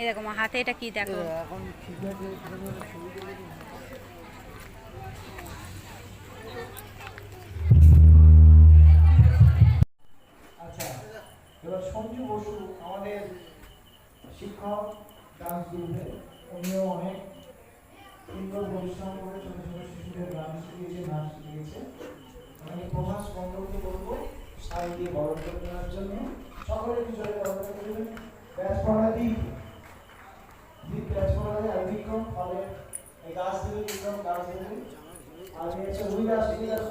এই দেখো আমার হাতে এটা কি দেখো? এখন। আচ্ছা এবার সঞ্জু বসু আমাদের শিক্ষক ডান্স গ্রুপে উনিও অনেক সুন্দর পরিশ্রম করে ছোট ছোট শিশুদের গান শিখিয়েছে নাচ শিখিয়েছে। আমি প্রভাস মন্ডলকে বলব সাই দিয়ে বরণ করে নেওয়ার জন্য। সকলে বিষয়ে বরণ করে দেবেন ব্যাচ পড়া দ্বীপ দ্বীপ ব্যাচ পড়া যায় আর বিক্রম ফলে গাছ বিক্রম গাছ দেবে আর হচ্ছে উইদাস উইদাস